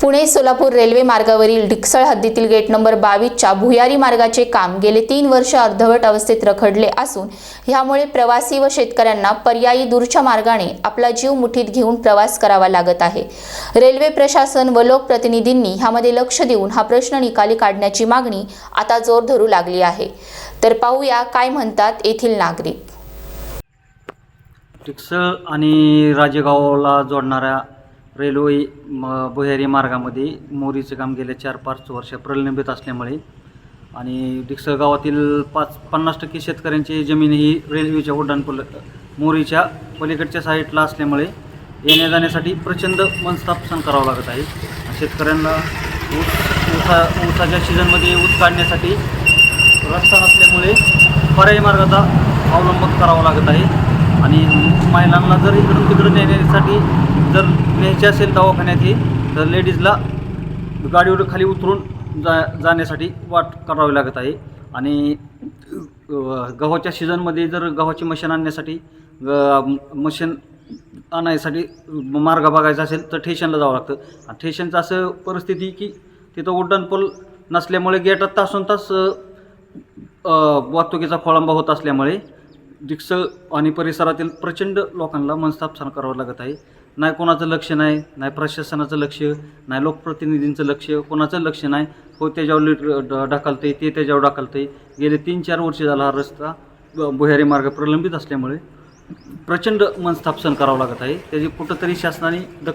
Pune Solapur railway मार्गावरील डिक्सळ हद्दीतील gate number बावीसच्या भुयारी मार्गाचे काम गेले तीन वर्ष अर्धवट अवस्थेत रखडले असून ह्यामुळे प्रवासी व शेतकऱ्यांना पर्यायी दूरच्या मार्गाने आपला जीव मुठीत घेऊन प्रवास करावा लागत आहे. रेल्वे प्रशासन व लोकप्रतिनिधींनी ह्यामध्ये लक्ष देऊन हा प्रश्न निकाली काढण्याची मागणी आता जोर धरू लागली आहे. तर पाहूया काय म्हणतात येथील नागरिक. टिकसळ आणि राजेगावला जोडणाऱ्या रेल्वे म भुयारी मार्गामध्ये मोरीचं काम गेल्या चार पाच वर्ष प्रलंबित असल्यामुळे आणि डिकसळ गावातील पाच पन्नास टक्के शेतकऱ्यांची जमीन ही रेल्वेच्या उड्डाणपूल मोरीच्या पलीकडच्या साईडला असल्यामुळे येण्या जाण्यासाठी प्रचंड मनस्ताप करावं लागत आहे. शेतकऱ्यांना ऊस ऊसा ऊसाच्या सीझनमध्ये ऊस काढण्यासाठी रस्ता नसल्यामुळे पर्यायी मार्गाचा अवलंब करावा लागत आहे. आणि महिलांना जर इकडून तिकडून नेण्यासाठी जर न्यायचे असेल दवाखान्यात ही तर लेडीजला गाडीवर खाली उतरून जा जाण्यासाठी वाट करावी लागत आहे. आणि गव्हाच्या सीझनमध्ये जर गव्हाची मशीन आणण्यासाठी ग- मशीन आणायसाठी मार्ग बघायचा असेल तर ठेशनला जावं लागतं. आणि ठेशनचं असं परिस्थिती की तिथं उड्डाणपूल नसल्यामुळे गेटात तासून तास वाहतुकीचा खोळंबा होत असल्यामुळे डिक्सळ आणि परिसरातील प्रचंड लोकांना मनस्ताप सहन करावं लागत आहे. नाही कोणाचं लक्ष नाही नाही प्रशासनाचं लक्ष नाही लोकप्रतिनिधींचं लक्ष कोणाचं लक्ष नाही. हो त्याच्यावर लिट- ड- ते त्याच्यावर ढकलते गेले तीन चार वर्ष झाला हा रस्ता भुयारी मार्ग प्रलंबित असल्यामुळे प्रचंड मनस्तापसन करावं लागत आहे. त्याची कुठंतरी शासनाने दख